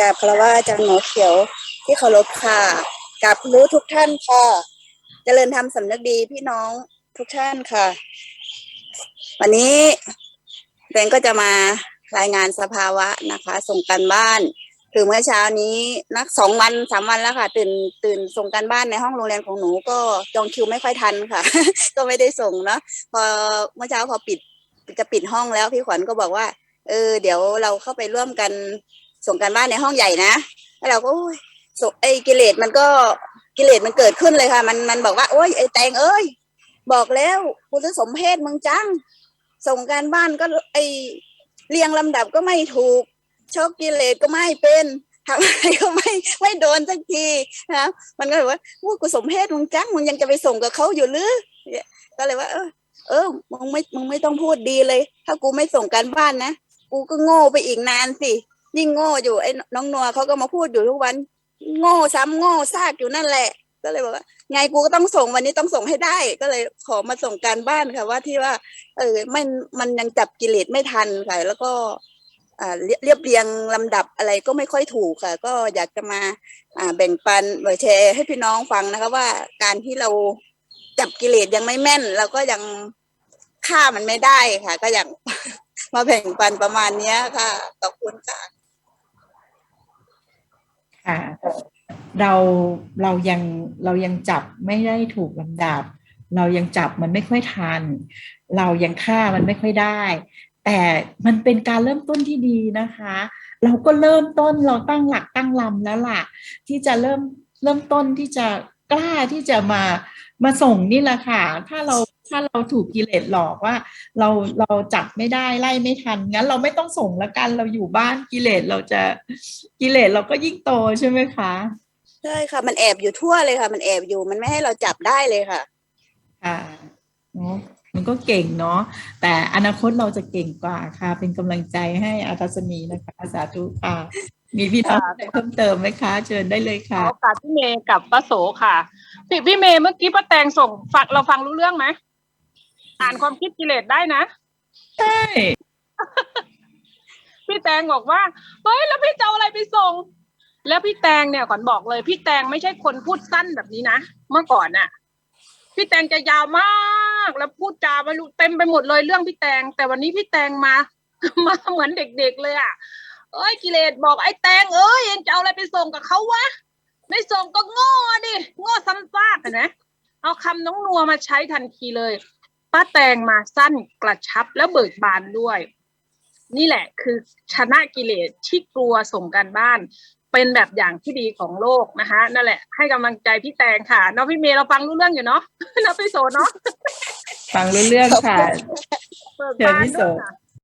กราบคารวะอาจารย์หมอเขียวที่เคารพค่ะกราบรู้ทุกท่านค่ะเจริญธรรมสำนึกดีพี่น้องทุกท่านค่ะ วันนี้เรนก็จะมารายงานสภาวะนะคะ ส่งกันบ้านคือเมื่อเช้านี้นักสองวันสามวันแล้วค่ะ ตื่นตื่นส่งกันบ้านในห้องโรงเรียนของหนูก็จองคิวไม่ค่อยทันค่ะ ก็ไม่ได้ส่งเนาะพอเมื่อเช้าพอปิดจะปิดห้องแล้วพี่ขวัญก็บอกว่า เออ เดี๋ยวเราเข้าไปร่วมกัน ส่งกันบ้านในห้องใหญ่นะแล้วเราก็โอยส่งไอ้กิเลสมันก็กิเลสมันเกิดขึ้นเลยค่ะ มันมันบอกว่าโอ้ยไอ้แตงเอ้ยบอกแล้วกูจะสมเพศมึงจัง ส่งการบ้านก็ไอเรียงลำดับก็ไม่ถูกชอบกิเลสก็ไม่เป็นทำอะไรก็ไม่ไม่โดนสักทีนะมันก็เลยว่าว่ากูสมเพศมึงจังมึงยังจะไปส่งกับเขาอยู่หรือเนี่ยก็เลยว่า เออ เออมึงไม่มึงไม่ต้องพูดดีเลย ถ้ากูไม่ส่งการบ้านนะกูก็โง่ไปอีกนานสิ ยิ่งโง่อยู่ไอ้น้องนัวเขาก็มาพูดอยู่ทุกวัน โง่ซ้ำโง่ซากอยู่นั่นแหละ ก็เลยบอกว่า ไงกูก็ต้องส่งวันนี้ต้องส่งให้ได้ ก็เลยขอมาส่งการบ้านค่ะว่าที่ว่า เออไม่มันยังจับกิเลสไม่ทันค่ะแล้วก็อ่าเรียบเรียงลำดับอะไรก็ไม่ค่อยถูกค่ะ ก็อยากจะมาอ่าแบ่งปันแชร์ให้พี่น้องฟังนะคะว่าการที่เราจับกิเลสยังไม่แม่นเราก็ยังฆ่ามันไม่ได้ค่ะ ก็อยากมาแบ่งปันประมาณเนี้ยค่ะขอบคุณค่ะ ค่ะเราเรายังเรายังจับไม่ได้ถูกลำดับ เรายังจับมันไม่ค่อยทัน เรายังฆ่ามันไม่ค่อยได้ แต่มันเป็นการเริ่มต้นที่ดีนะคะ เราก็เริ่มต้นเราตั้งหลักตั้งลำแล้วล่ะ ที่จะเริ่มเริ่มต้นที่จะกล้าที่จะมามาส่งนี่แหละค่ะ ถ้าเรา ถ้าเราถูกกิเลสหลอกว่า เราเราจับไม่ได้ไล่ไม่ทันงั้นเราไม่ต้องส่งแล้วกันเราอยู่บ้านกิเลสเราจะกิเลสเราก็ยิ่งโตใช่ไหมคะใช่ค่ะ มันแอบอยู่ทั่วเลยค่ะ มันแอบอยู่มันไม่ให้เราจับได้เลยค่ะค่ะเนาะมันก็เก่งเนาะแต่อนาคตเราจะเก่งกว่าค่ะ เป็นกำลังใจให้อาทัศนีนะคะสาธุค่ะมีพี่น้องอะไรเพิ่มเติมไหมคะ เชิญได้เลยขอค่ะโอกาสพี่เมย์กับป้าโสค่ะพี่พี่เมย์เมื่อกี้ป้าแตงส่งฟังเราฟังรู้เรื่องไหม อ่านความคิดกิเลสได้นะ ใช่ พี่แตงบอกว่าเฮ้ยแล้วพี่จะเอาอะไรไปส่ง แล้วพี่แตงเนี่ยก่อนบอกเลย พี่แตงไม่ใช่คนพูดสั้นแบบนี้นะเมื่อก่อนน่ะ พี่แตงจะยาวมากแล้วพูดจาไม่รู้เต็มไปหมดเลยเรื่องพี่แตง แต่วันนี้พี่แตงมา มาเหมือนเด็กๆเลยอะเอ้ยกิเลสบอกไอ้แตงเอ้ยเองจะเอาอะไรไปส่งกับเขาวะไม่ส่งก็โง่ดิโง่ซ้ำซากอะนะเอาคำน้องนัวมาใช้ทันทีเลย ป้าแตงมาสั้นกระชับแล้วเบิกบานด้วย นี่แหละคือชนะกิเลสที่กลัวส่งการบ้าน เป็นแบบอย่างที่ดีของโลกนะคะนั่นแหละ ให้กำลังใจพี่แตงค่ะเน้องพี่เมย์เราฟังรู้เรื่องอยู่เนาะเน้องพี่โสเนาะฟังรู้เรื่องค่ะเบิกเชิญบานพี่โสด้วยค่ะ